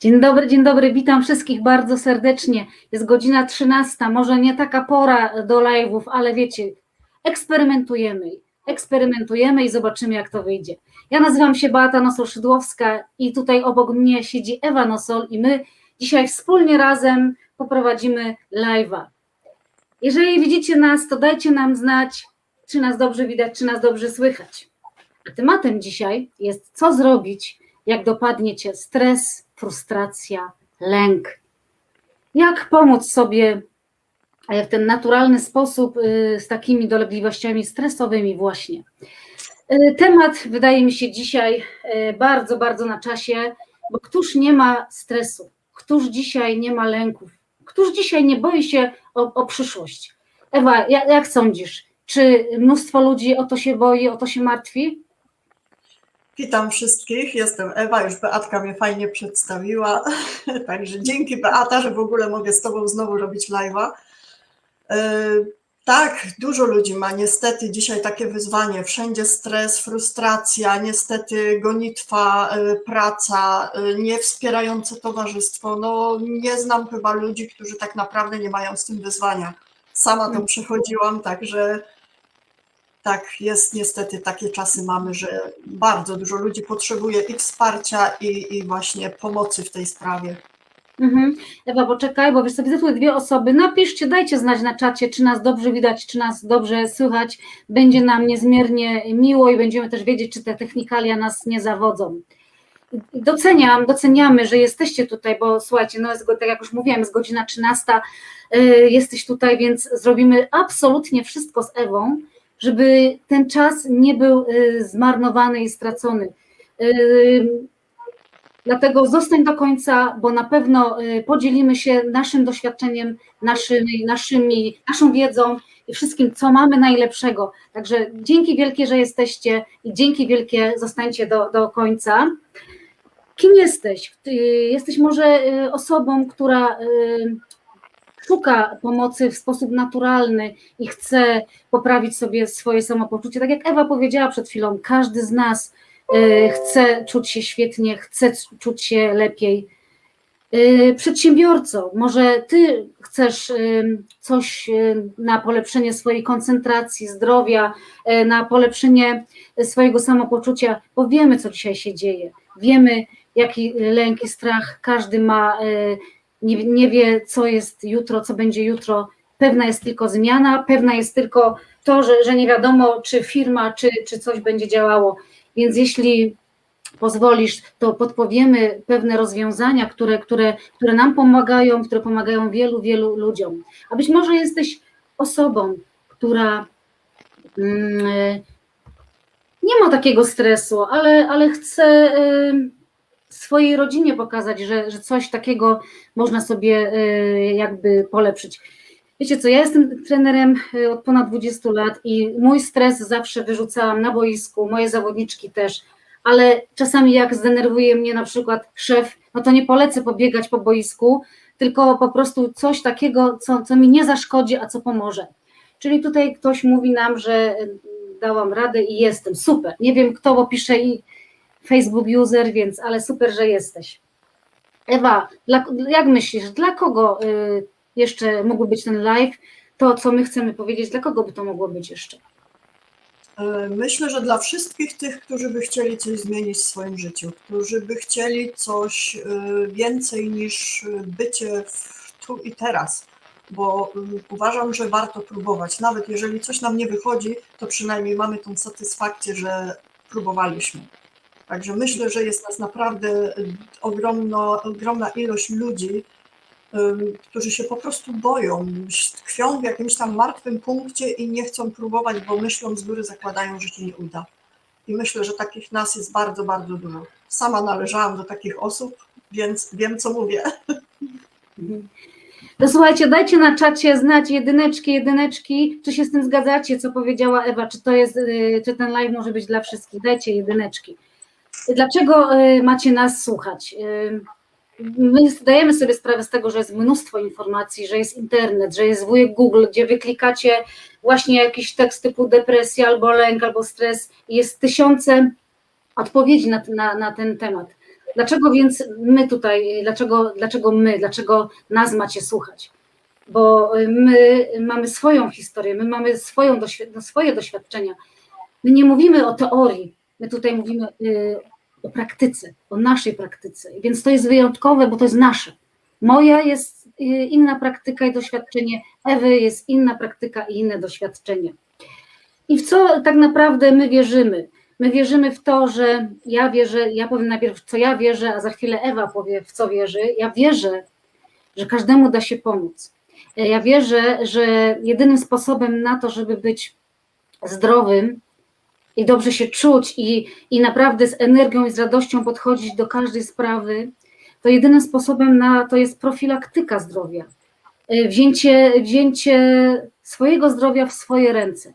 Dzień dobry, dzień dobry, witam wszystkich bardzo serdecznie. Jest godzina 13, może nie taka pora do live'ów, ale wiecie, eksperymentujemy, eksperymentujemy i zobaczymy jak to wyjdzie. Ja nazywam się Beata Nosol-Szydłowska i tutaj obok mnie siedzi Ewa Nosol i my dzisiaj wspólnie razem poprowadzimy live'a. Jeżeli widzicie nas, to dajcie nam znać, czy nas dobrze widać, czy nas dobrze słychać. A tematem dzisiaj jest co zrobić, jak dopadnie cię stres, frustracja, lęk. Jak pomóc sobie w ten naturalny sposób y, z takimi dolegliwościami stresowymi właśnie. Y, Temat wydaje mi się dzisiaj bardzo, bardzo na czasie, bo któż nie ma stresu, któż dzisiaj nie ma lęków, któż dzisiaj nie boi się o, o przyszłość. Ewa, jak, jak sądzisz, czy mnóstwo ludzi o to się boi, o to się martwi? Witam wszystkich, jestem Ewa, już Beatka mnie fajnie przedstawiła, także dzięki Beata, że w ogóle mogę z Tobą znowu robić live'a. Yy, Tak, dużo ludzi ma niestety dzisiaj takie wyzwanie, wszędzie stres, frustracja, niestety gonitwa, yy, praca, yy, niewspierające towarzystwo. No nie znam chyba ludzi, którzy tak naprawdę nie mają z tym wyzwania. Sama to przechodziłam, także tak, jest niestety takie czasy mamy, że bardzo dużo ludzi potrzebuje i wsparcia, i, i właśnie pomocy w tej sprawie. Mhm. Ewa, poczekaj, bo wiesz sobie, tu dwie osoby. Napiszcie, dajcie znać na czacie, czy nas dobrze widać, czy nas dobrze słychać. Będzie nam niezmiernie miło i będziemy też wiedzieć, czy te technikalia nas nie zawodzą. Doceniam, doceniamy, że jesteście tutaj, bo słuchajcie, no jest, tak jak już mówiłam, jest godzina 13, y, jesteś tutaj, więc zrobimy absolutnie wszystko z Ewą, żeby ten czas nie był y, zmarnowany i stracony. Y, Dlatego zostań do końca, bo na pewno y, podzielimy się naszym doświadczeniem, naszymi, naszymi, naszą wiedzą i wszystkim, co mamy najlepszego. Także dzięki wielkie, że jesteście i dzięki wielkie zostańcie do, do końca. Kim jesteś? Jesteś może osobą, która szuka pomocy w sposób naturalny i chce poprawić sobie swoje samopoczucie. Tak jak Ewa powiedziała przed chwilą, każdy z nas y, chce czuć się świetnie, chce czuć się lepiej. Y, Przedsiębiorco, może ty chcesz y, coś na polepszenie swojej koncentracji, zdrowia, na polepszenie swojego samopoczucia, bo wiemy, co dzisiaj się dzieje. Wiemy, jaki lęk i strach każdy ma, nie, nie wie, co jest jutro, co będzie jutro. Pewna jest tylko zmiana, pewna jest tylko to, że, że nie wiadomo, czy firma, czy, czy coś będzie działało. Więc jeśli pozwolisz, to podpowiemy pewne rozwiązania, które, które, które nam pomagają, które pomagają wielu, wielu ludziom. A być może jesteś osobą, która mm, nie ma takiego stresu, ale, ale chce swojej rodzinie pokazać, że, że coś takiego można sobie e, jakby polepszyć. Wiecie co, ja jestem trenerem e, od ponad 20 lat i mój stres zawsze wyrzucałam na boisku, moje zawodniczki też, ale czasami jak zdenerwuje mnie na przykład szef, no to nie polecę pobiegać po boisku, tylko po prostu coś takiego, co, co mi nie zaszkodzi, a co pomoże. Czyli tutaj ktoś mówi nam, że e, dałam radę i jestem, super. Nie wiem kto, bo pisze i Facebook user, więc ale super, że jesteś. Ewa, dla, jak myślisz, dla kogo y, jeszcze mógłby być ten live? To, co my chcemy powiedzieć, dla kogo by to mogło być jeszcze? E, Myślę, że dla wszystkich tych, którzy by chcieli coś zmienić w swoim życiu, którzy by chcieli coś e, więcej niż e, bycie w tu i teraz, bo uważam, że warto próbować. Nawet jeżeli coś nam nie wychodzi, to przynajmniej mamy tą satysfakcję, że próbowaliśmy. Także myślę, że jest nas naprawdę y, ogromno, ogromna ilość ludzi, którzy się po prostu boją, tkwią w jakimś tam martwym punkcie i nie chcą próbować, bo myślą z góry, zakładają, że się nie uda. I myślę, że takich nas jest bardzo, bardzo dużo. Sama należałam do takich osób, więc wiem, co mówię. To słuchajcie, dajcie na czacie znać jedyneczki, jedyneczki, czy się z tym zgadzacie, co powiedziała Ewa, czy to jest, y, czy ten live może być dla wszystkich. Dajcie jedyneczki. Dlaczego y, macie nas słuchać? Y, My zdajemy sobie sprawę z tego, że jest mnóstwo informacji, że jest internet, że jest wujek Google, gdzie wyklikacie właśnie jakiś tekst typu depresja albo lęk, albo stres jest tysiące odpowiedzi na, na, na ten temat. Dlaczego więc my tutaj, dlaczego, dlaczego my, dlaczego nas macie słuchać? Bo y, my mamy swoją historię, my mamy swoją doświ- no, swoje doświadczenia. My nie mówimy o teorii, my tutaj mówimy o praktyce, o naszej praktyce. Więc to jest wyjątkowe, bo to jest nasze. Moja jest y, inna praktyka i doświadczenie, Ewy jest inna praktyka i inne doświadczenie. I w co tak naprawdę my wierzymy? My wierzymy w to, że ja wierzę, ja powiem najpierw, co ja wierzę, a za chwilę Ewa powie, w co wierzy. Ja wierzę, że każdemu da się pomóc. Ja wierzę, że jedynym sposobem na to, żeby być zdrowym i dobrze się czuć i, i naprawdę z energią i z radością podchodzić do każdej sprawy, to jedynym sposobem na to jest profilaktyka zdrowia. Y, Wzięcie, wzięcie swojego zdrowia w swoje ręce.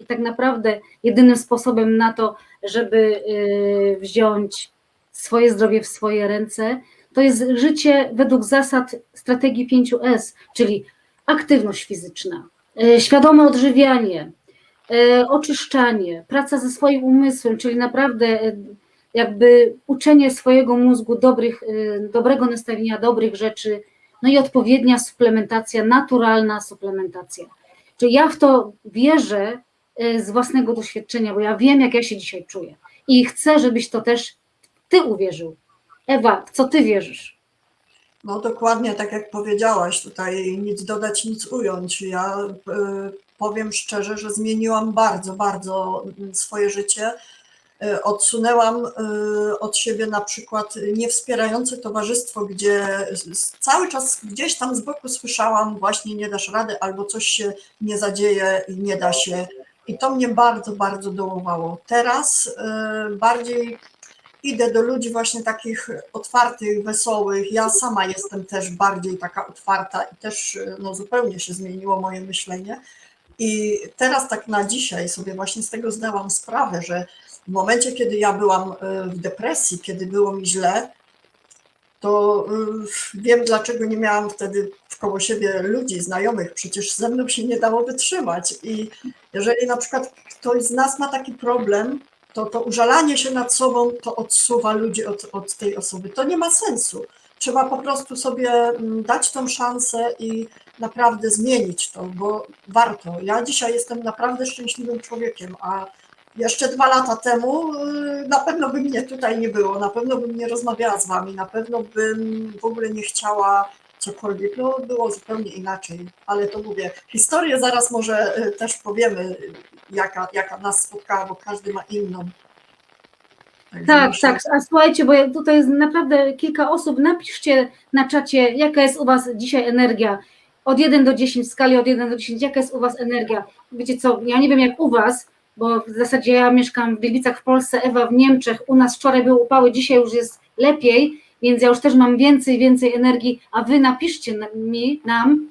I tak naprawdę jedynym sposobem na to, żeby y, wziąć swoje zdrowie w swoje ręce, to jest życie według zasad strategii 5S, czyli aktywność fizyczna, y, świadome odżywianie, oczyszczanie, praca ze swoim umysłem, czyli naprawdę y, jakby uczenie swojego mózgu dobrych, y, dobrego nastawienia, dobrych rzeczy, no i odpowiednia suplementacja, naturalna suplementacja. Czyli ja w to wierzę z własnego doświadczenia, bo ja wiem, jak ja się dzisiaj czuję. I chcę, żebyś to też ty uwierzył. Ewa, co ty wierzysz? No dokładnie tak jak powiedziałaś, tutaj nic dodać, nic ująć. Ja powiem szczerze, że zmieniłam bardzo, bardzo swoje życie. Y, Odsunęłam y, od siebie na przykład niewspierające towarzystwo, gdzie cały czas gdzieś tam z boku słyszałam właśnie nie dasz rady albo coś się nie zadzieje i nie da się. I to mnie bardzo, bardzo dołowało. Teraz y, bardziej idę do ludzi właśnie takich otwartych, wesołych. Ja sama jestem też bardziej taka otwarta i też no, zupełnie się zmieniło moje myślenie. I teraz tak na dzisiaj sobie właśnie z tego zdałam sprawę, że w momencie, kiedy ja byłam y, w depresji, kiedy było mi źle, to y, wiem, dlaczego nie miałam wtedy wkoło siebie ludzi, znajomych. Przecież ze mną się nie dało wytrzymać. I jeżeli na przykład ktoś z nas ma taki problem, to to użalanie się nad sobą to odsuwa ludzi od, od tej osoby. To nie ma sensu. Trzeba po prostu sobie mm, dać tą szansę i naprawdę zmienić to, bo warto. Ja dzisiaj jestem naprawdę szczęśliwym człowiekiem, a jeszcze dwa lata temu y, na pewno by mnie tutaj nie było, na pewno bym nie rozmawiała z wami, na pewno bym w ogóle nie chciała cokolwiek. No było zupełnie inaczej, ale to mówię, historię zaraz może y, też powiemy, y, jaka, jaka nas spotkała, bo każdy ma inną. Tak, tak. A słuchajcie, bo ja- tutaj jest naprawdę kilka osób. Napiszcie na czacie, jaka jest u Was dzisiaj energia. Od 1 do 10, w skali od 1 do 10, jaka jest u Was energia? Wiecie co, ja nie wiem jak u Was, bo w zasadzie ja mieszkam w Gliwicach w Polsce, Ewa w Niemczech. U nas wczoraj były upały, dzisiaj już jest lepiej, więc ja już też mam więcej, więcej energii, a Wy napiszcie na- mi, nam,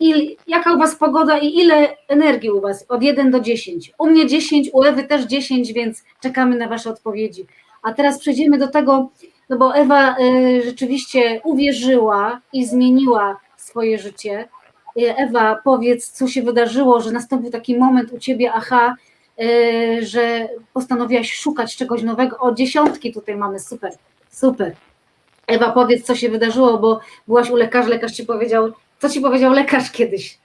il, jaka u Was pogoda i ile energii u Was od 1 do 10. U mnie 10, u Ewy też 10, więc czekamy na Wasze odpowiedzi. A teraz przejdziemy do tego, no bo Ewa y, rzeczywiście uwierzyła i zmieniła swoje życie. Y, Ewa, powiedz, co się wydarzyło, że nastąpił taki moment u Ciebie, aha, y, że postanowiłaś szukać czegoś nowego. O, dziesiątki tutaj mamy, super, super. Ewa, powiedz, co się wydarzyło, bo byłaś u lekarza, lekarz Ci powiedział, co Ci powiedział lekarz kiedyś?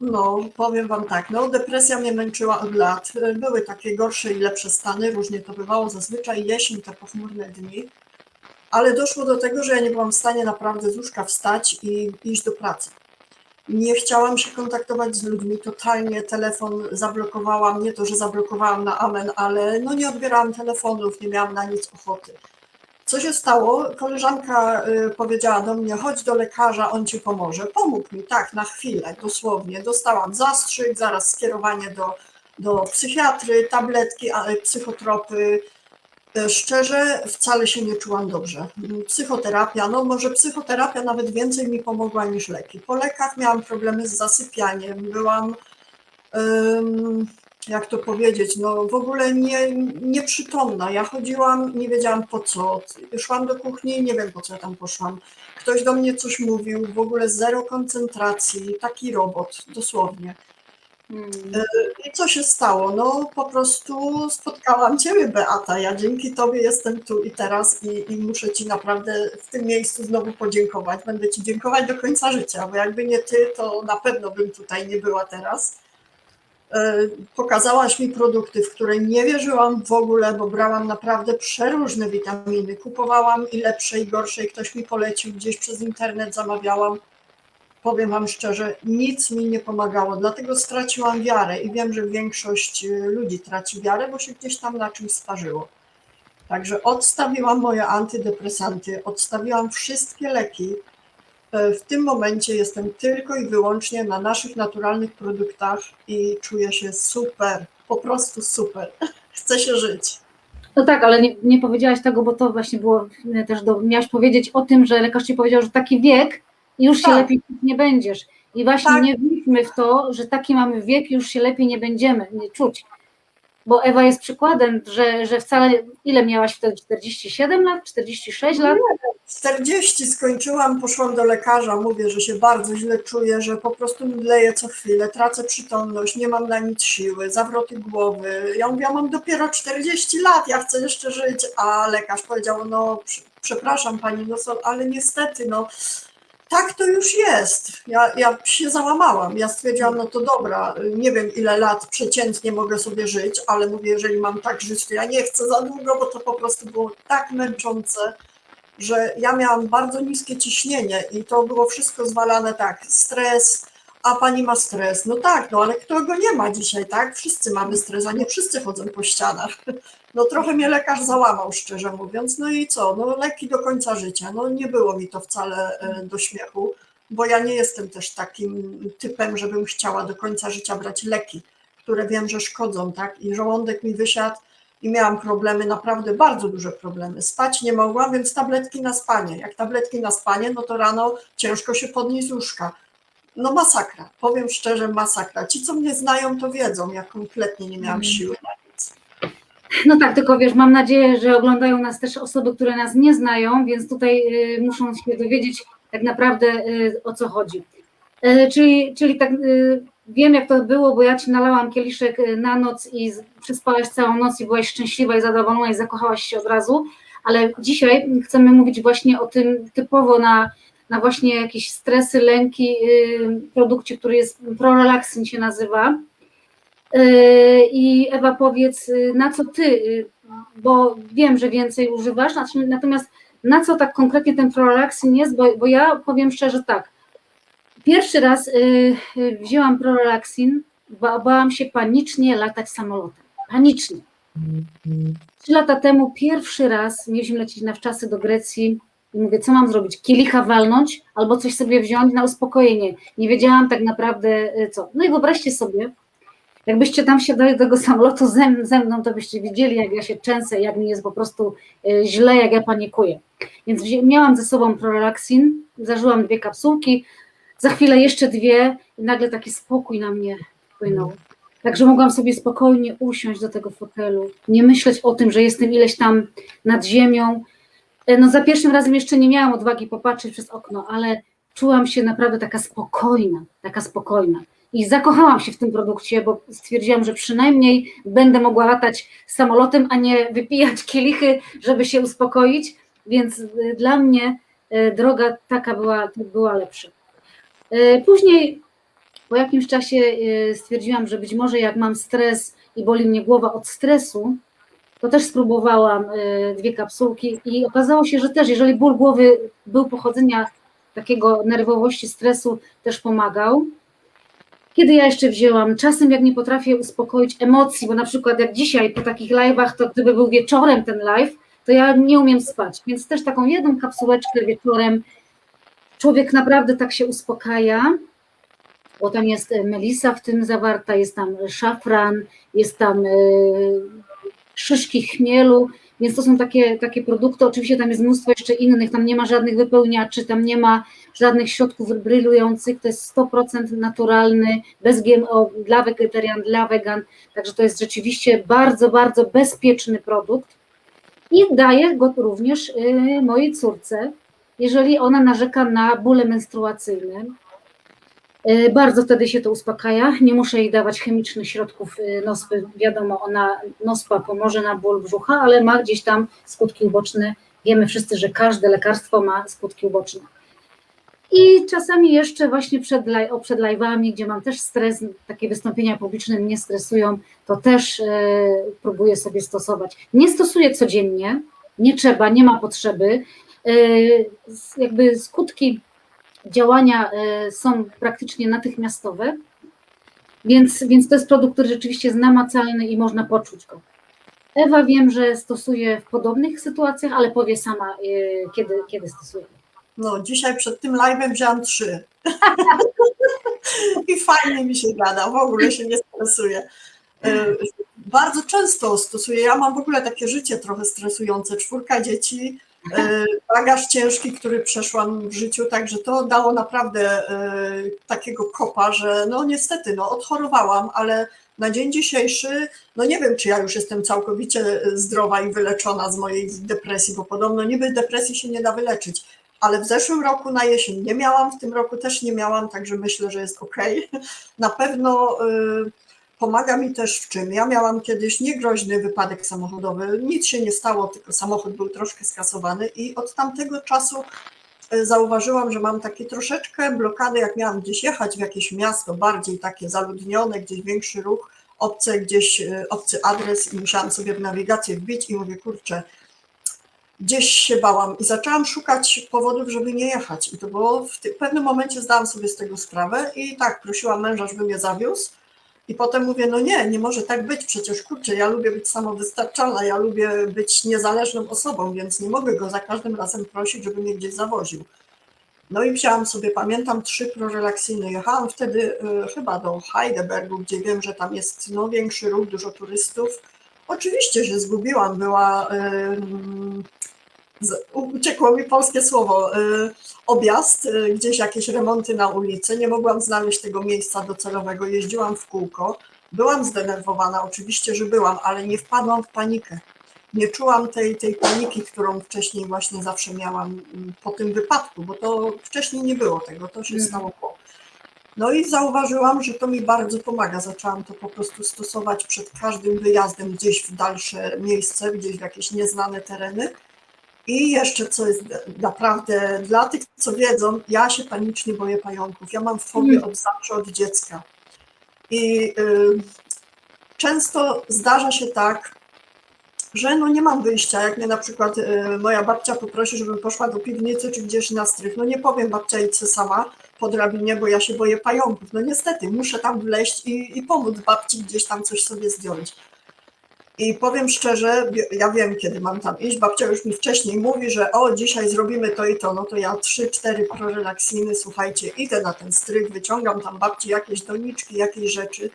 No, powiem Wam tak, no depresja mnie męczyła od lat. Były takie gorsze i lepsze stany, różnie to bywało, zazwyczaj jesień, te pochmurne dni, ale doszło do tego, że ja nie byłam w stanie naprawdę z łóżka wstać i iść do pracy. Nie chciałam się kontaktować z ludźmi, totalnie telefon zablokowałam, nie to, że zablokowałam na amen, ale no nie odbierałam telefonów, nie miałam na nic ochoty. Co się stało? Koleżanka y, powiedziała do mnie, chodź do lekarza, on ci pomoże. Pomógł mi, tak, na chwilę, dosłownie. Dostałam zastrzyk, zaraz skierowanie do, do psychiatry, tabletki, ale psychotropy. Y, Szczerze, wcale się nie czułam dobrze. Y, Psychoterapia, no może psychoterapia nawet więcej mi pomogła niż leki. Po lekach miałam problemy z zasypianiem, byłam, jak to powiedzieć, no w ogóle nie, nieprzytomna. Ja chodziłam, nie wiedziałam po co. Szłam do kuchni, nie wiem po co ja tam poszłam. Ktoś do mnie coś mówił, w ogóle zero koncentracji, taki robot, dosłownie. Mm. I co się stało? No po prostu spotkałam Ciebie, Beata. Ja dzięki Tobie jestem tu i teraz i, i muszę Ci naprawdę w tym miejscu znowu podziękować. Będę Ci dziękować do końca życia, bo jakby nie Ty, to na pewno bym tutaj nie była teraz. E, Pokazałaś mi produkty, w które nie wierzyłam w ogóle, bo brałam naprawdę przeróżne witaminy. Kupowałam i lepsze, i gorsze, i ktoś mi polecił, gdzieś przez internet zamawiałam powiem Wam szczerze, nic mi nie pomagało, dlatego straciłam wiarę i wiem, że większość y, ludzi traci wiarę, bo się gdzieś tam na czymś sparzyło. Także odstawiłam moje antydepresanty, odstawiłam wszystkie leki. E, W tym momencie jestem tylko i wyłącznie na naszych naturalnych produktach i czuję się super, po prostu super. Chcę się żyć. No tak, ale nie, nie powiedziałaś tego, bo to właśnie było e, też do, miałaś powiedzieć o tym, że lekarz ci powiedział, że taki wiek już się Tak. lepiej czuć nie będziesz. I właśnie Tak. nie wnikmy w to, że taki mamy wiek, już się lepiej nie będziemy nie czuć. Bo Ewa jest przykładem, że, że wcale, ile miałaś wtedy, 47 lat, 46 lat? 40 skończyłam, poszłam do lekarza, mówię, że się bardzo źle czuję, że po prostu mdleję co chwilę, tracę przytomność, nie mam na nic siły, zawroty głowy. Ja mówię, ja mam dopiero 40 lat, ja chcę jeszcze żyć, a lekarz powiedział, no prze- przepraszam pani, no ale niestety, no tak to już jest. Ja, ja się załamałam, ja stwierdziłam, no to dobra, nie wiem ile lat przeciętnie mogę sobie żyć, ale mówię, jeżeli mam tak żyć, to ja nie chcę za długo, bo to po prostu było tak męczące że ja miałam bardzo niskie ciśnienie i to było wszystko zwalane tak, stres, a pani ma stres. No tak, no ale kto go nie ma dzisiaj, tak? Wszyscy mamy stres, a nie wszyscy chodzą po ścianach. No trochę mnie lekarz załamał, szczerze mówiąc. No i co? No leki do końca życia. No nie było mi to wcale e, do śmiechu, bo ja nie jestem też takim typem, żebym chciała do końca życia brać leki, które wiem, że szkodzą, tak? I żołądek mi wysiadł i miałam problemy, naprawdę bardzo duże problemy. Spać nie mogłam, więc tabletki na spanie. Jak tabletki na spanie, no to rano ciężko się podnieść z łóżka. No masakra, powiem szczerze, masakra. Ci, co mnie znają, to wiedzą, ja kompletnie nie miałam Mhm. siły. No tak, tylko wiesz, mam nadzieję, że oglądają nas też osoby, które nas nie znają, więc tutaj y, muszą się dowiedzieć tak naprawdę y, o co chodzi. Y, czyli, czyli tak wiem, jak to było, bo ja ci nalałam kieliszek na noc i przespałaś całą noc i byłaś szczęśliwa i zadowolona i zakochałaś się od razu, ale dzisiaj chcemy mówić właśnie o tym typowo na, na właśnie jakieś stresy, lęki, produkcie, który jest Prorelaxin się nazywa. Yy, I Ewa, powiedz, yy, na co ty, yy, bo wiem, że więcej używasz, natomiast na co tak konkretnie ten prorelaxin jest, bo, bo ja powiem szczerze tak. Pierwszy raz yy, wzięłam prorelaxin, ba, bałam się panicznie latać samolotem. Panicznie. Trzy lata temu pierwszy raz mieliśmy lecieć na wczasy do Grecji i mówię, co mam zrobić? Kielicha walnąć albo coś sobie wziąć na uspokojenie. Nie wiedziałam tak naprawdę co. No i wyobraźcie sobie, Jakbyście tam wsiadali do tego samolotu ze, ze mną, to byście widzieli, jak ja się trzęsę, jak mi jest po prostu e, źle, jak ja panikuję. Więc miałam ze sobą prorelaxin, zażyłam dwie kapsułki, za chwilę jeszcze dwie i nagle taki spokój na mnie wpłynął. Także mogłam sobie spokojnie usiąść do tego fotelu, nie myśleć o tym, że jestem ileś tam nad ziemią. E, No za pierwszym razem jeszcze nie miałam odwagi popatrzeć przez okno, ale czułam się naprawdę taka spokojna, taka spokojna. I zakochałam się w tym produkcie, bo stwierdziłam, że przynajmniej będę mogła latać samolotem, a nie wypijać kielichy, żeby się uspokoić. Więc y, dla mnie y, droga taka była, była lepsza. Y, Później po jakimś czasie stwierdziłam, że być może jak mam stres i boli mnie głowa od stresu, to też spróbowałam dwie kapsułki i okazało się, że też jeżeli ból głowy był pochodzenia takiego nerwowości, stresu, też pomagał. Kiedy ja jeszcze wzięłam? Czasem jak nie potrafię uspokoić emocji, bo na przykład jak dzisiaj po takich live'ach, to gdyby był wieczorem ten live, to ja nie umiem spać, więc też taką jedną kapsułeczkę wieczorem człowiek naprawdę tak się uspokaja, bo tam jest e, melisa w tym zawarta, jest tam szafran, jest tam e, szyszki chmielu, więc to są takie, takie produkty, oczywiście tam jest mnóstwo jeszcze innych, tam nie ma żadnych wypełniaczy, tam nie ma żadnych środków brylujących, to jest 100% naturalny, bez GMO, dla wegetarian, dla wegan, także to jest rzeczywiście bardzo, bardzo bezpieczny produkt. I daję go również y, mojej córce, jeżeli ona narzeka na bóle menstruacyjne. Y, Bardzo wtedy się to uspokaja. Nie muszę jej dawać chemicznych środków y, nospy. Wiadomo, ona nospa pomoże na ból brzucha, ale ma gdzieś tam skutki uboczne. Wiemy wszyscy, że każde lekarstwo ma skutki uboczne. I czasami jeszcze właśnie przed, o, przed live'ami, gdzie mam też stres, takie wystąpienia publiczne mnie stresują, to też e, próbuję sobie stosować. Nie stosuję codziennie, nie trzeba, nie ma potrzeby. E, jakby skutki działania e, są praktycznie natychmiastowe, więc, więc to jest produkt, który rzeczywiście jest namacalny i można poczuć go. Ewa wiem, że stosuje w podobnych sytuacjach, ale powie sama, e, kiedy, kiedy stosuje. No, dzisiaj przed tym live'em wziąłam trzy. I fajnie mi się gada, w ogóle się nie stresuję. E, Bardzo często stosuję, ja mam w ogóle takie życie trochę stresujące, czwórka dzieci, bagaż ciężki, który przeszłam w życiu, także to dało naprawdę e, takiego kopa, że no niestety, no odchorowałam, ale na dzień dzisiejszy, no nie wiem, czy ja już jestem całkowicie zdrowa i wyleczona z mojej depresji, bo podobno niby depresji się nie da wyleczyć ale w zeszłym roku na jesień nie miałam, w tym roku też nie miałam, także myślę, że jest ok. Na pewno y, pomaga mi też w czym. Ja miałam kiedyś niegroźny wypadek samochodowy, nic się nie stało, tylko samochód był troszkę skasowany i od tamtego czasu y, zauważyłam, że mam takie troszeczkę blokady, jak miałam gdzieś jechać w jakieś miasto bardziej takie zaludnione, gdzieś większy ruch, obce gdzieś, y, obcy adres i musiałam sobie w nawigację wbić i mówię, kurczę, gdzieś się bałam i zaczęłam szukać powodów, żeby nie jechać. I to było w, w pewnym momencie zdałam sobie z tego sprawę i tak prosiłam męża, żeby mnie zawiózł. I potem mówię, no nie, nie może tak być, przecież kurczę, ja lubię być samowystarczalna, ja lubię być niezależną osobą, więc nie mogę go za każdym razem prosić, żeby mnie gdzieś zawoził. No i wzięłam sobie, pamiętam, trzy prorelaksyjne. Jechałam wtedy y, chyba do Heidelbergu, gdzie wiem, że tam jest no, większy ruch, dużo turystów. Oczywiście się zgubiłam, była z- uciekło mi polskie słowo, y, objazd, y, gdzieś jakieś remonty na ulicy, nie mogłam znaleźć tego miejsca docelowego, jeździłam w kółko, byłam zdenerwowana, oczywiście, że byłam, ale nie wpadłam w panikę. Nie czułam tej, tej paniki, którą wcześniej właśnie zawsze miałam mm, po tym wypadku, bo to wcześniej nie było tego, to się Mhm. stało po. No i zauważyłam, że to mi bardzo pomaga. Zaczęłam to po prostu stosować przed każdym wyjazdem gdzieś w dalsze miejsce, gdzieś w jakieś nieznane tereny. I jeszcze co jest naprawdę dla tych, co wiedzą, ja się panicznie boję pająków. Ja mam fobię Mm. od zawsze od dziecka. I y, często zdarza się tak, że no nie mam wyjścia, jak mnie na przykład y, moja babcia poprosi, żebym poszła do piwnicy czy gdzieś na strych. No nie powiem babcia idź se sama po drabinie, bo ja się boję pająków. No niestety, muszę tam wleźć i, i pomóc babci gdzieś tam coś sobie zdjąć. I powiem szczerze, ja wiem, kiedy mam tam iść. Babcia już mi wcześniej mówi, że o, dzisiaj zrobimy to i to. No to ja trzy, cztery prorelaksiny, słuchajcie, idę na ten strych, wyciągam tam babci jakieś doniczki, jakieś rzeczy.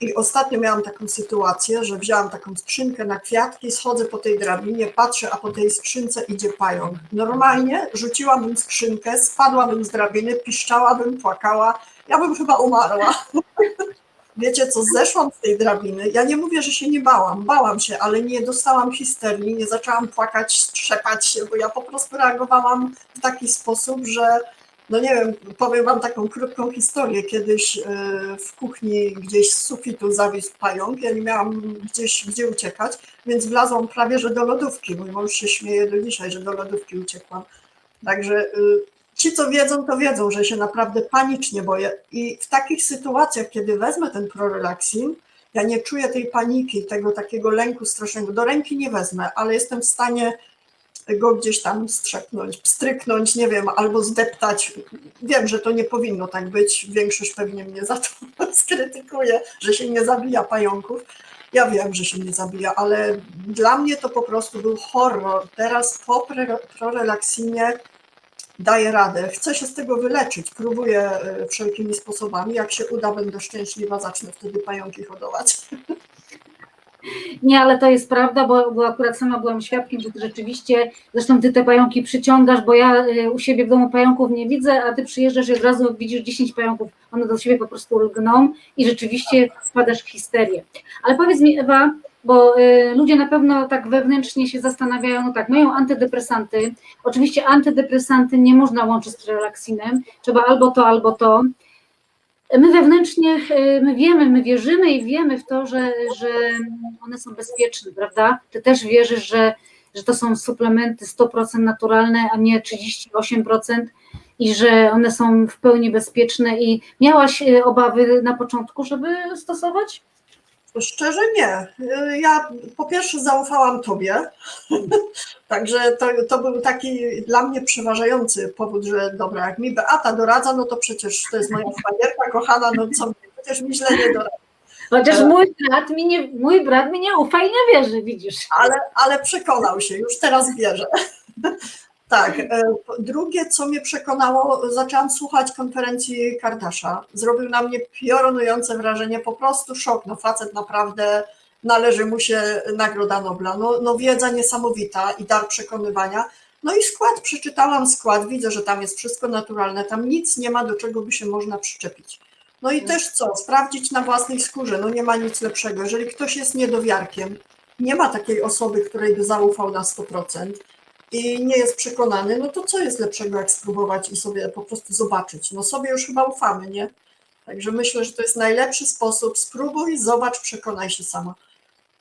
I ostatnio miałam taką sytuację, że wzięłam taką skrzynkę na kwiatki, schodzę po tej drabinie, patrzę, a po tej skrzynce idzie pająk. Normalnie rzuciłabym skrzynkę, spadłabym z drabiny, piszczałabym, płakała. Ja bym chyba umarła. Wiecie co, zeszłam z tej drabiny. Ja nie mówię, że się nie bałam. Bałam się, ale nie dostałam histerii, nie zaczęłam płakać, trzepać się, bo ja po prostu reagowałam w taki sposób, że no nie wiem, powiem wam taką krótką historię. Kiedyś e, w kuchni gdzieś z sufitu zawisł pająk. Ja nie miałam gdzieś gdzie uciekać, więc wlazłam prawie że do lodówki. Mój mąż się śmieje do dzisiaj, że do lodówki uciekłam. Także y, ci, co wiedzą, to wiedzą, że się naprawdę panicznie boję. I w takich sytuacjach, kiedy wezmę ten prorelaksin, ja nie czuję tej paniki, tego takiego lęku strasznego. Do ręki nie wezmę, ale jestem w stanie go gdzieś tam strzepnąć, pstryknąć, nie wiem, albo zdeptać. Wiem, że to nie powinno tak być. Większość pewnie mnie za to skrytykuje, że się nie zabija pająków. Ja wiem, że się nie zabija, ale dla mnie to po prostu był horror. Teraz po prorelaksinie daję radę. Chcę się z tego wyleczyć. Próbuję e, wszelkimi sposobami. Jak się uda, będę szczęśliwa, zacznę wtedy pająki hodować. Nie, ale to jest prawda, bo, bo akurat sama byłam świadkiem, że ty rzeczywiście, zresztą ty te pająki przyciągasz, bo ja y, u siebie w domu pająków nie widzę, a ty przyjeżdżasz i od razu widzisz 10 pająków, one do siebie po prostu lgną i rzeczywiście wpadasz w histerię. Ale powiedz mi Ewa, bo y, ludzie na pewno tak wewnętrznie się zastanawiają, no tak, mają antydepresanty, oczywiście antydepresanty nie można łączyć z relaksinem, trzeba albo to, albo to, my wewnętrznie, y, my wiemy, my wierzymy i wiemy w to, że, że one są bezpieczne, prawda? Ty też wierzysz, że, że to są suplementy 100% naturalne, a nie 38% i że one są w pełni bezpieczne i miałaś y, obawy na początku, żeby stosować? Szczerze nie. Ja po pierwsze zaufałam Tobie, także to, to był taki dla mnie przeważający powód, że dobra, jak mi Beata doradza, no to przecież to jest moja szwagierka kochana, no co, przecież mi źle nie doradza. Chociaż mój brat mi nie, mój brat mi nie ufa i nie wierzy, widzisz. Ale, ale przekonał się, już teraz wierzę. Tak. e, Drugie, co mnie przekonało, zaczęłam słuchać konferencji Kardasza. Zrobił na mnie piorunujące wrażenie, po prostu szok. No facet naprawdę należy mu się Nagroda Nobla. No, no wiedza niesamowita i dar przekonywania. No i skład, przeczytałam skład, widzę, że tam jest wszystko naturalne, tam nic nie ma, do czego by się można przyczepić. No i też co, sprawdzić na własnej skórze, no nie ma nic lepszego. Jeżeli ktoś jest niedowiarkiem, nie ma takiej osoby, której by zaufał na 100% i nie jest przekonany, no to co jest lepszego, jak spróbować i sobie po prostu zobaczyć? No sobie już chyba ufamy, nie? Także myślę, że to jest najlepszy sposób. Spróbuj, zobacz, przekonaj się sama.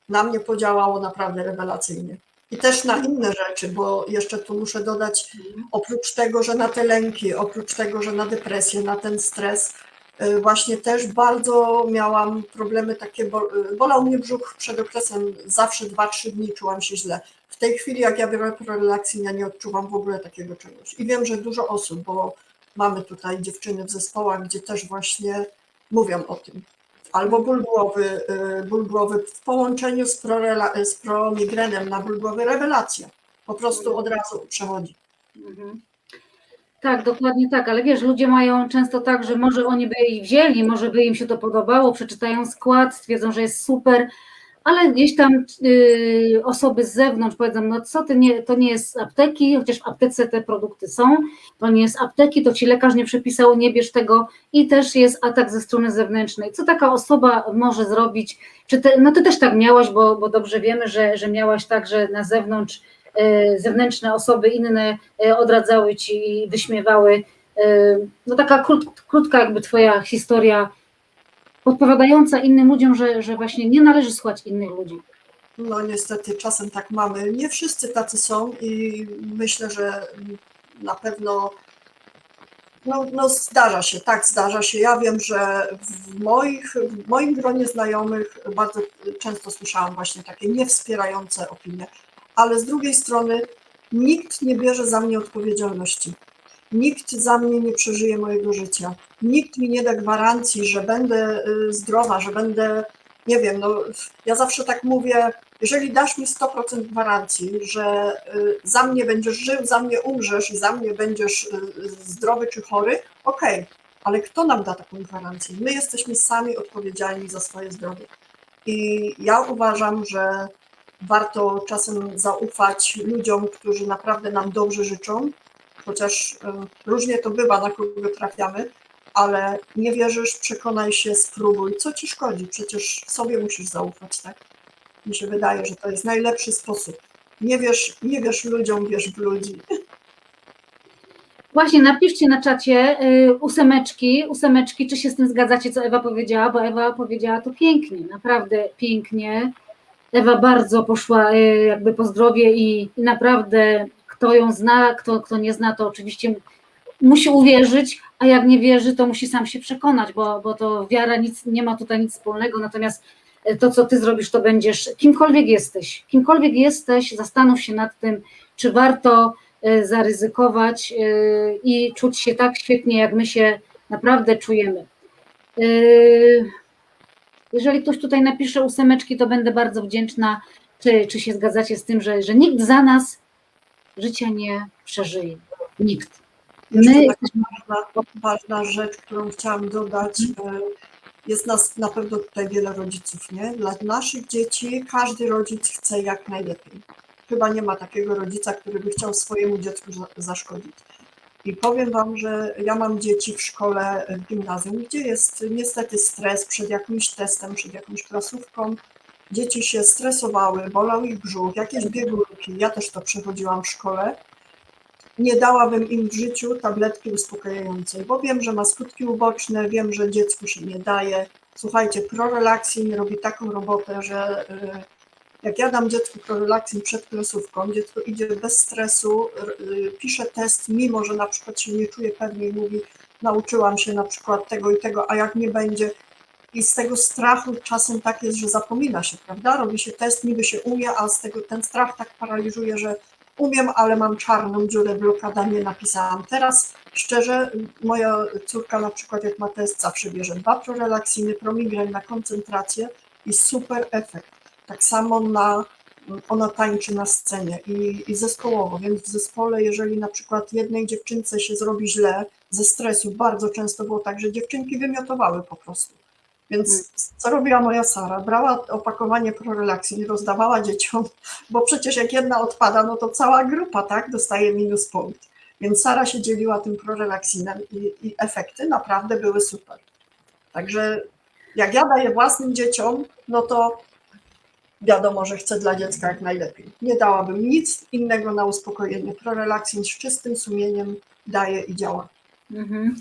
Na mnie podziałało naprawdę rewelacyjnie. I też na inne rzeczy, bo jeszcze tu muszę dodać, oprócz tego, że na te lęki, oprócz tego, że na depresję, na ten stres, y, właśnie też bardzo miałam problemy takie, bo- y, bolał mnie brzuch przed okresem, zawsze 2-3 dni czułam się źle. W tej chwili, jak ja biorę prolaksin, ja nie odczuwam w ogóle takiego czegoś. I wiem, że dużo osób, bo mamy tutaj dziewczyny w zespołach, gdzie też właśnie mówią o tym. Albo ból głowy, y, ból głowy w połączeniu z, prorela, z promigrenem na ból głowy, rewelacja. Po prostu od razu przechodzi. Mhm. Tak, dokładnie tak, ale wiesz, ludzie mają często tak, że może oni by jej wzięli, może by im się to podobało, przeczytają skład, stwierdzą, że jest super, ale gdzieś tam y, osoby z zewnątrz powiedzą, no co ty, nie, to nie jest apteki, chociaż w aptece te produkty są, to nie jest apteki, to ci lekarz nie przepisał, nie bierz tego i też jest atak ze strony zewnętrznej. Co taka osoba może zrobić? Czy te, no ty też tak miałaś, bo, bo dobrze wiemy, że, że miałaś tak, że na zewnątrz y, zewnętrzne osoby inne y, odradzały ci i wyśmiewały. Y, No taka krót, krótka jakby twoja historia podpowiadająca innym ludziom, że, że właśnie nie należy słuchać innych ludzi. No niestety czasem tak mamy. Nie wszyscy tacy są i myślę, że na pewno no, no zdarza się, tak zdarza się. Ja wiem, że w, moich, w moim gronie znajomych bardzo często słyszałam właśnie takie niewspierające opinie, ale z drugiej strony nikt nie bierze za mnie odpowiedzialności. Nikt za mnie nie przeżyje mojego życia. Nikt mi nie da gwarancji, że będę y, zdrowa, że będę, nie wiem, no ja zawsze tak mówię, jeżeli dasz mi 100% gwarancji, że y, za mnie będziesz żył, za mnie umrzesz i za mnie będziesz y, zdrowy czy chory, okej, ale kto nam da taką gwarancję? My jesteśmy sami odpowiedzialni za swoje zdrowie. I ja uważam, że warto czasem zaufać ludziom, którzy naprawdę nam dobrze życzą, chociaż y, różnie to bywa, na kogo trafiamy, ale nie wierzysz, przekonaj się, spróbuj. Co ci szkodzi? Przecież sobie musisz zaufać, tak? Mi się wydaje, że to jest najlepszy sposób. Nie wiesz, nie wiesz ludziom, wierz w ludzi. Właśnie napiszcie na czacie y, ósemeczki, ósemeczki, czy się z tym zgadzacie, co Ewa powiedziała, bo Ewa powiedziała to pięknie, naprawdę pięknie. Ewa bardzo poszła y, jakby po zdrowie i, i naprawdę kto ją zna, kto, kto nie zna, to oczywiście musi uwierzyć, a jak nie wierzy, to musi sam się przekonać, bo, bo to wiara nic, nie ma tutaj nic wspólnego, natomiast y, to, co ty zrobisz, to będziesz, kimkolwiek jesteś, kimkolwiek jesteś, zastanów się nad tym, czy warto y, zaryzykować y, i czuć się tak świetnie, jak my się naprawdę czujemy. Jeżeli ktoś tutaj napisze ósemeczki, to będę bardzo wdzięczna, czy, czy się zgadzacie z tym, że, że nikt za nas życia nie przeżyje. Nikt. My taka ważna, ważna rzecz, którą chciałam dodać. e, Jest nas na pewno tutaj wiele rodziców, nie? Dla naszych dzieci każdy rodzic chce jak najlepiej. Chyba nie ma takiego rodzica, który by chciał swojemu dziecku za- zaszkodzić. I powiem Wam, że ja mam dzieci w szkole, w gimnazjum, gdzie jest niestety stres przed jakimś testem, przed jakąś klasówką. Dzieci się stresowały, bolał ich brzuch, jakieś biegunki. Ja też to przechodziłam w szkole. nie dałabym im w życiu tabletki uspokajającej, bo wiem, że ma skutki uboczne, wiem, że dziecku się nie daje. Słuchajcie, prorelaksin robi taką robotę, że y, jak ja dam dziecku prorelaksin przed klasówką, dziecko idzie bez stresu, y, pisze test, mimo że na przykład się nie czuje pewnie i mówi, nauczyłam się na przykład tego i tego, a jak nie będzie. I z tego strachu czasem tak jest, że zapomina się, prawda? Robi się test, niby się umie, a z tego ten strach tak paraliżuje, że umiem, ale mam czarną dziurę, blokada, nie napisałam. Teraz szczerze, moja córka na przykład jak ma test, zawsze bierze dwa prorelaksiny, promigren na koncentrację i super efekt. Tak samo na, ona tańczy na scenie i, i zespołowo, więc w zespole, jeżeli na przykład jednej dziewczynce się zrobi źle ze stresu, bardzo często było tak, że dziewczynki wymiotowały po prostu. Więc co robiła moja Sara? Brała opakowanie prorelaksin i rozdawała dzieciom, bo przecież jak jedna odpada, no to cała grupa tak dostaje minus punkt. Więc Sara się dzieliła tym prorelaksinem i, i efekty naprawdę były super. Także jak ja daję własnym dzieciom, no to wiadomo, że chcę dla dziecka jak najlepiej. Nie dałabym nic innego na uspokojenie. Prorelaksin z czystym sumieniem daje i działa. Mhm.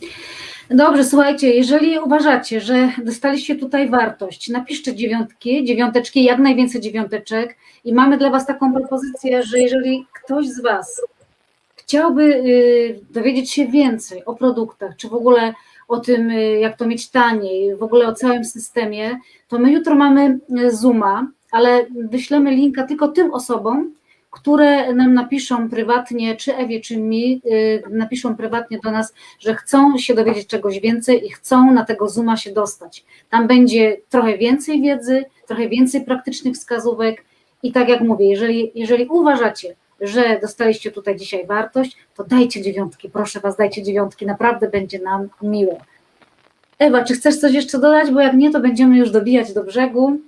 Dobrze, słuchajcie, jeżeli uważacie, że dostaliście tutaj wartość, napiszcie dziewiątki, dziewiąteczki, jak najwięcej dziewiąteczek i mamy dla Was taką propozycję, że jeżeli ktoś z Was chciałby y, dowiedzieć się więcej o produktach, czy w ogóle o tym, y, jak to mieć taniej, w ogóle o całym systemie, to my jutro mamy y, Zooma, ale wyślemy linka tylko tym osobom, które nam napiszą prywatnie, czy Ewie, czy mi, y, napiszą prywatnie do nas, że chcą się dowiedzieć czegoś więcej i chcą na tego Zooma się dostać. Tam będzie trochę więcej wiedzy, trochę więcej praktycznych wskazówek i tak jak mówię, jeżeli, jeżeli uważacie, że dostaliście tutaj dzisiaj wartość, to dajcie dziewiątki, proszę Was, dajcie dziewiątki, naprawdę będzie nam miło. Ewa, czy chcesz coś jeszcze dodać, bo jak nie, to będziemy już dobijać do brzegu.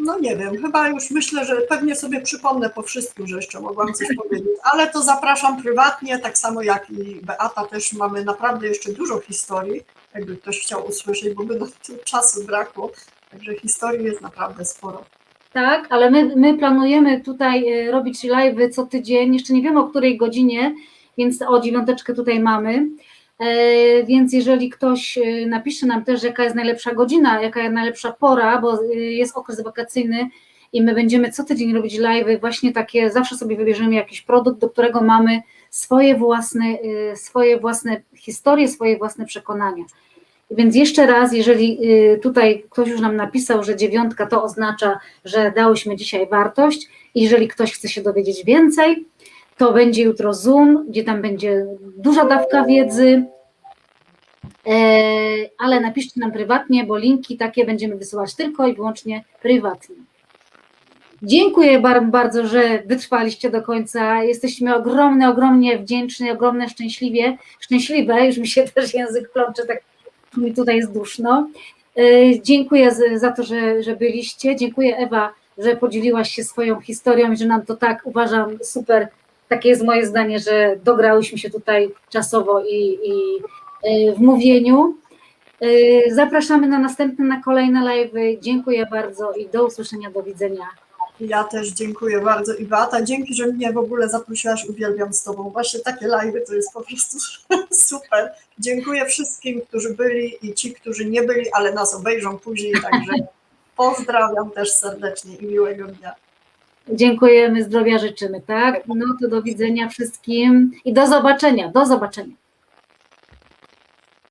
No nie wiem, chyba już myślę, że pewnie sobie przypomnę po wszystkim, że jeszcze mogłam coś powiedzieć, ale to zapraszam prywatnie, tak samo jak i Beata też mamy naprawdę jeszcze dużo historii, jakby ktoś chciał usłyszeć, bo by tu czasu brakło, także historii jest naprawdę sporo. Tak, ale my, my planujemy tutaj y, robić live co tydzień, jeszcze nie wiemy o której godzinie, więc o dziewiąteczkę tutaj mamy. E, Więc jeżeli ktoś y, napisze nam też, jaka jest najlepsza godzina, jaka jest najlepsza pora, bo y, jest okres wakacyjny i my będziemy co tydzień robić live, właśnie takie, zawsze sobie wybierzemy jakiś produkt, do którego mamy swoje własne, swoje własne historie, swoje własne przekonania. Więc jeszcze raz, jeżeli tutaj ktoś już nam napisał, że dziewiątka to oznacza, że dałyśmy dzisiaj wartość, jeżeli ktoś chce się dowiedzieć więcej, to będzie jutro Zoom, gdzie tam będzie duża dawka wiedzy, E, ale napiszcie nam prywatnie, bo linki takie będziemy wysyłać tylko i wyłącznie prywatnie. Dziękuję bar- bardzo, że wytrwaliście do końca. Jesteśmy ogromnie, ogromnie wdzięczni, ogromnie szczęśliwie, szczęśliwe, już mi się też język plącze, tak mi tutaj jest duszno. E, Dziękuję za to, że, że byliście. Dziękuję Ewa, że podzieliłaś się swoją historią i że nam to tak uważam super. Takie jest moje zdanie, że dograłyśmy się tutaj czasowo i, i e, w mówieniu. E, Zapraszamy na następne, na kolejne live. Dziękuję bardzo i do usłyszenia, do widzenia. Ja też dziękuję bardzo i Beata, dzięki, że mnie w ogóle zaprosiłaś, uwielbiam z Tobą. Właśnie takie live to jest po prostu super. Dziękuję wszystkim, którzy byli i ci, którzy nie byli, ale nas obejrzą później, także pozdrawiam też serdecznie i miłego dnia. Dziękujemy, zdrowia życzymy, tak? No to do widzenia wszystkim i do zobaczenia, do zobaczenia.